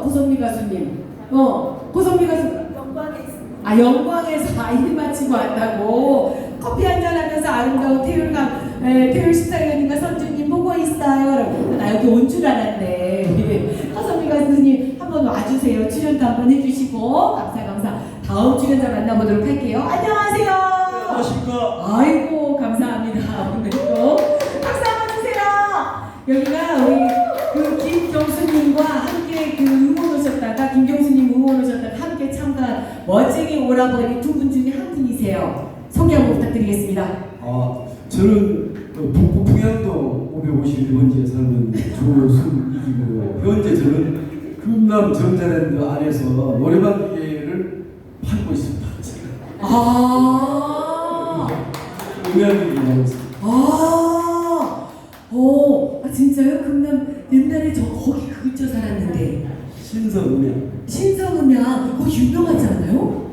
어디서 고선미 가수님? 어, 고선미 가수. 영광에. 아, 영광에서 아이디 마치고 왔다고. 커피 한잔 하면서 아름다운 태율감, 에, 태율 십사위원님과 선주님 보고 있어요. 나 여기 온 줄 알았네. 허선미 가수님 한번 와주세요. 출연도 한번 해주시고. 감사, 감사. 다음 출연자 만나보도록 할게요. 안녕하세요. 안녕하십니까. 아이고 감사합니다. 오늘 또 박수 한번 주세요. 여기가 우리 그 김경수님과 함께 그 오셨다가 김경수님 응원 오셨다가 함께 참가한 멋쟁이 오라버니 두 분 중에 한 분이세요. 소개 한번 부탁드리겠습니다. 아, 저는 그 북부 평양도 551번지에 사는 조순익이고요. 현재 저는 금남 전자랜드 안에서 노래방 기계를 팔고 있습니다. 아, 음향기기 하고 있습니다. 아, 오, 아 진짜요? 금남 옛날에 저 거기 근처 살았는데 신성 음향. 신성음향 거기 유명하지 않아요?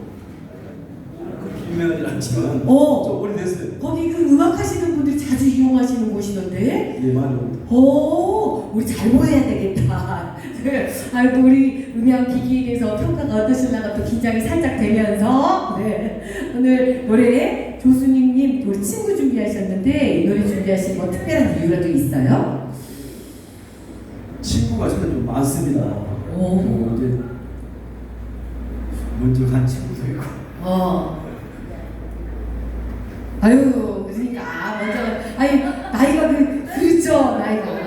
그렇게 유명하지 않지만 어. 좀 오래됐어요. 거기 그 음악 하시는 분들이 자주 이용하시는 곳이던데. 예, 옵니다. 오, 우리 잘 보여야 되겠다. 네. 아이고 우리 음향 기기에 대해서 평가가 어떠실라가 또 긴장이 살짝 되면서 네. 오늘 노래 조수님님 우리 친구 준비하셨는데 이 노래 준비하신 뭐 특별한 이유가 또 있어요? 친구가 저는 좀 많습니다. 오. 그 이제 먼저 간 친구도 있고. 어. 아유, 그러니까 아, 먼저 아니 나이가 그 그렇죠 나이가.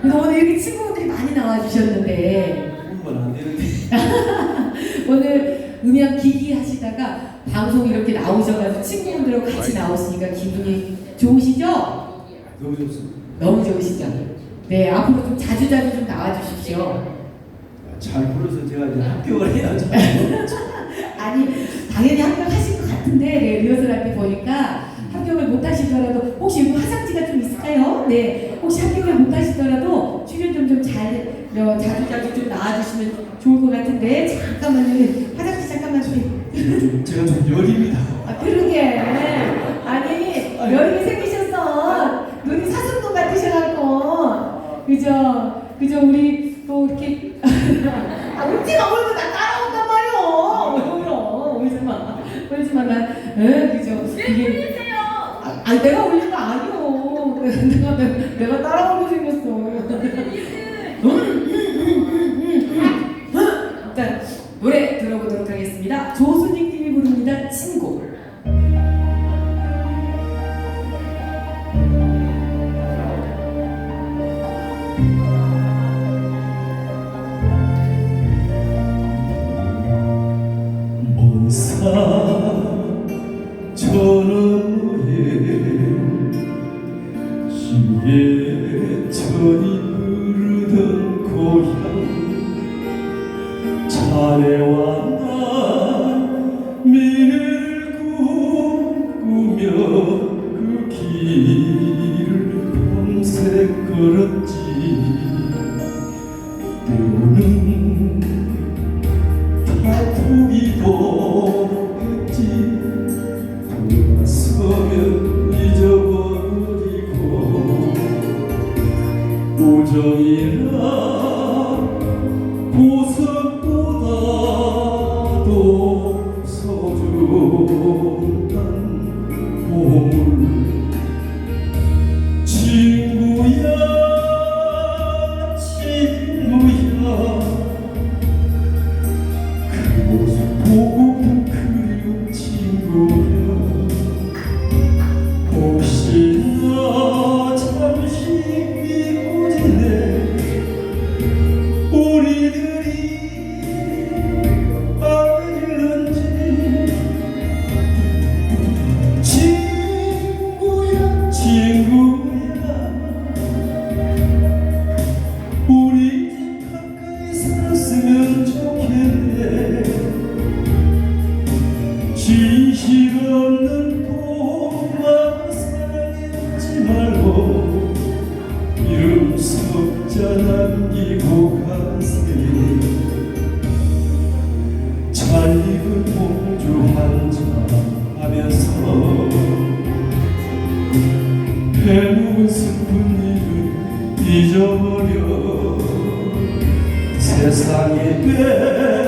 그래서 오늘 이렇게 친구분들이 많이 나와 주셨는데 공부는 안 되는데. 오늘 음향 기기 하시다가 방송 이렇게 나오셔가지고 친구분들하고 같이 나오시니까 기분이 좋으시죠? 너무 좋습니다. 너무 좋으시죠? 네 앞으로 좀 자주 자주 좀 나와 주십시오. 잘 불러서 제가 이제 합격을 해야죠. 아니 당연히 합격하실 것 같은데 네, 리허설 할 때 보니까 합격을 못 하시더라도 혹시 여기 화장지가 좀 있을까요? 네 혹시 합격을 못 하시더라도 출연 좀 좀잘 어, 자주 자주 좀 나와주시면 좋을 것 같은데 잠깐만요 화장지 잠깐만 좀. 좀 제가 좀 열입니다. 아 그러게 아니 여름이 생기셨어 눈이 사슴도 같으셔갖고 그죠 그죠 우리 또 이렇게. 아 울지마. 울고 나 따라온단 말이야 왜 울어. 울지마. 울지마. 난에? 그죠 이게? 아, 아니 내가 울린 거 아니오. 내가 내가, 내가 따라오게 생겼어 예천이 흐르던 고향 자네와 소 세상에 외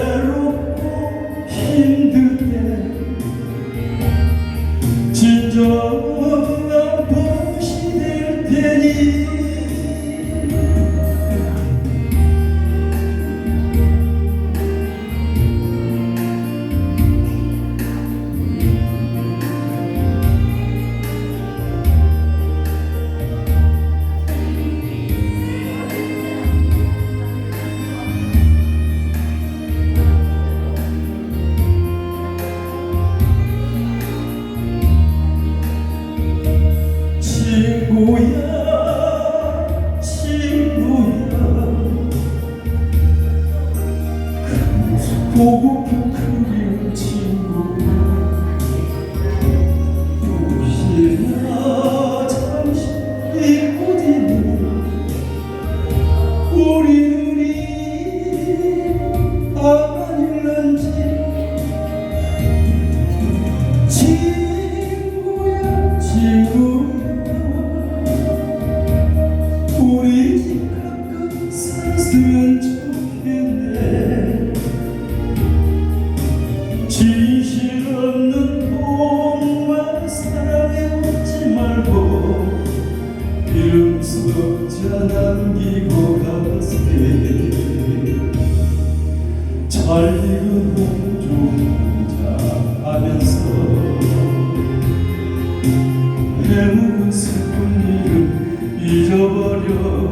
일